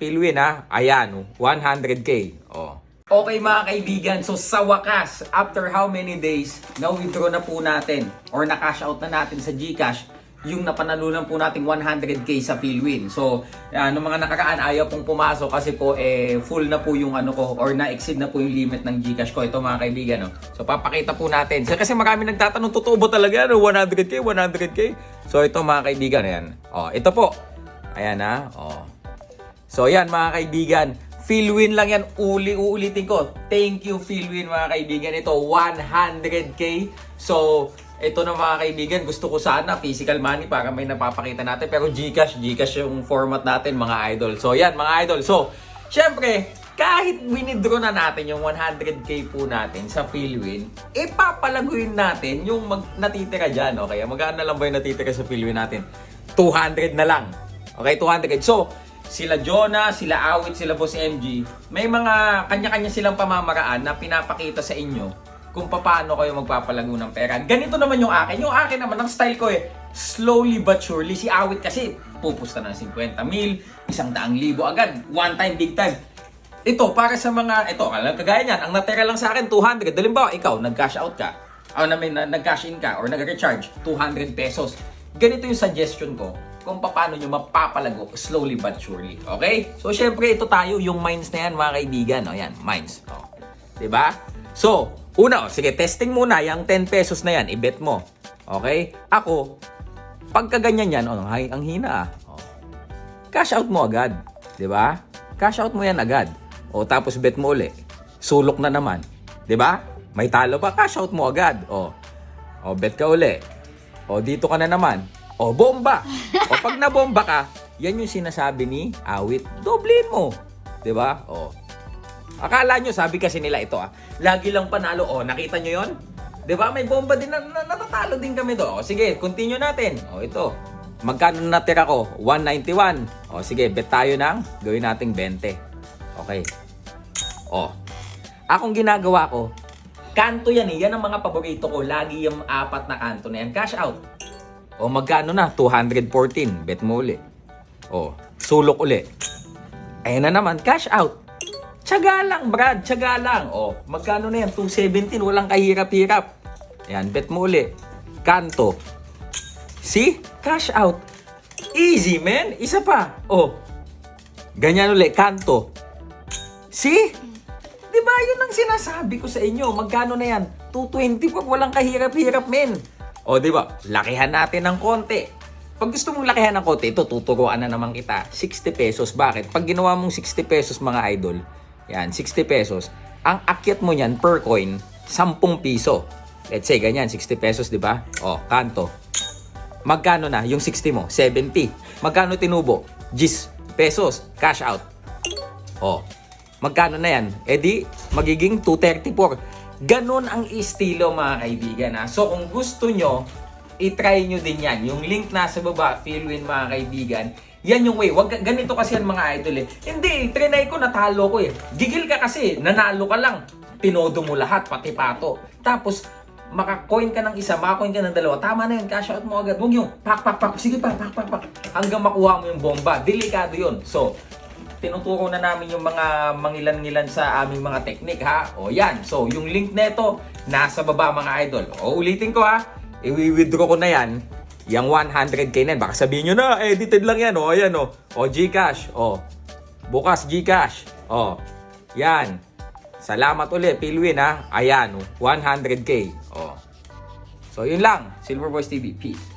Pilwin ha. Ayan, oh, 100k. Oh. Okay mga kaibigan, so sa wakas, after how many days, na-withdraw na po natin or na-cash out na natin sa GCash yung napanalunan po nating 100k sa Philwin. So, ano mga nakaraan, ayaw pong pumasok kasi po eh, full na po yung ano ko or na-exceed na po yung limit ng GCash ko. Ito mga kaibigan. No? So, papakita po natin. So, kasi marami nagtatanong, totoo ba talaga? No? 100k, 100k? So, ito mga kaibigan, ayan. Oh, ito po. Ayan ha. Oh. So, yan mga kaibigan. Philwin lang yan. Uli, uulitin ko. Thank you, Philwin, mga kaibigan. Ito, 100k. So, ito na mga kaibigan, gusto ko sana physical money para may napapakita natin. Pero Gcash, Gcash yung format natin, mga idol. So, yan, mga idol. So, syempre, kahit winidraw na natin yung 100k po natin sa Philwin, ipapalaguin natin yung mag natitira dyan. Okay, magkano na lang ba yung natitira sa Philwin natin? 200 na lang. Okay, 200. So, sila Jonah, sila Awit, sila Boss MG, may mga kanya-kanya silang pamamaraan na pinapakita sa inyo kung paano kayo magpapalago ng pera. Ganito naman yung akin. Yung akin naman, ang style ko eh, slowly but surely. Si Awit kasi, pupusta ng 50 mil, isang daang libo agad, one time, big time. Ito, para sa mga, ito, alam, kagaya niyan, ang natira lang sa akin, 200. Halimbawa, ikaw, nag-cash out ka, o may na, nag-cash in ka, or nag-recharge, 200 pesos. Ganito yung suggestion ko kung paano nyo mapapalago slowly but surely. Okay? So, syempre, ito tayo, yung mines na yan, mga kaibigan. O, yan, mines. O. Diba? So, una, o, sige, testing muna, yung 10 pesos na yan, i-bet mo. Okay? Ako, pagka ganyan yan, o, ang, ang hina ah. Cash out mo agad. 'Di ba? Cash out mo yan agad. O tapos bet mo uli. Sulok na naman. 'Di ba? May talo pa, cash out mo agad. O. O bet ka uli. O dito ka na naman. O bomba. o pag nabomba ka, yan yung sinasabi ni Awit. Doblein mo. 'Di ba? O. Akala nyo, sabi kasi nila ito ah, lagi lang panalo. O, nakita nyo yon? 'Di ba? May bomba din na, na natatalo din kami do. O sige, continue natin. O ito. Magkano na natira ko? 191. O sige, bet tayo ng gawin nating 20. Okay. O. Akong ginagawa ko, kanto yan eh. Yan ang mga paborito ko. Lagi yung apat na kanto na yan. Cash out. O magkano na? 214. Bet mo uli. O, sulok uli. Ayan na naman, cash out. Tsaga lang, Brad. Tsaga lang. O, magkano na yan? 217. Walang kahirap-hirap. Ayan, bet mo uli. Kanto. See? Cash out. Easy, man. Isa pa. Oh. Ganyan uli. Kanto. See? Di ba yun ang sinasabi ko sa inyo? Magkano na yan? 220 pag walang kahirap-hirap, men. O, di ba? Lakihan natin ng konti. Pag gusto mong lakihan ng konti, ito, tuturuan na naman kita. 60 pesos. Bakit? Pag ginawa mong 60 pesos, mga idol, yan, 60 pesos, ang akyat mo niyan per coin, 10 piso. Let's say, ganyan, 60 pesos, di ba? O, kanto. Magkano na yung 60 mo? 70. Magkano tinubo? 10 pesos. Cash out. Oh, magkano na yan? E di, magiging 234. Ganon ang estilo mga kaibigan ha. So kung gusto nyo, itry nyo din yan. Yung link nasa baba, Philwin mga kaibigan. Yan yung way. Wag, ganito kasi yan mga idol eh. Hindi, trinay ko, natalo ko eh. Gigil ka kasi, nanalo ka lang. Tinodo mo lahat, pati pato. Tapos, makakoin ka ng isa, makakoin ka ng dalawa, tama na yun, cash out mo agad. Huwag yung pak, pak, pak, sige pa, pak, pak, pak. Hanggang makuha mo yung bomba. Delikado yun. So, tinuturo na namin yung mga mangilan-ngilan sa aming mga teknik ha. O yan. So, yung link nito nasa baba mga idol. O ulitin ko ha. I-withdraw ko na yan. Yung 100k na yan. Baka sabihin nyo na, edited lang yan. O, ayan o. O, Gcash. O, bukas Gcash. O, yan. Salamat ulit, Pilwin ha. Ayan, oh, 100k. Oh. So, yun lang. Silver Boys TV. Peace.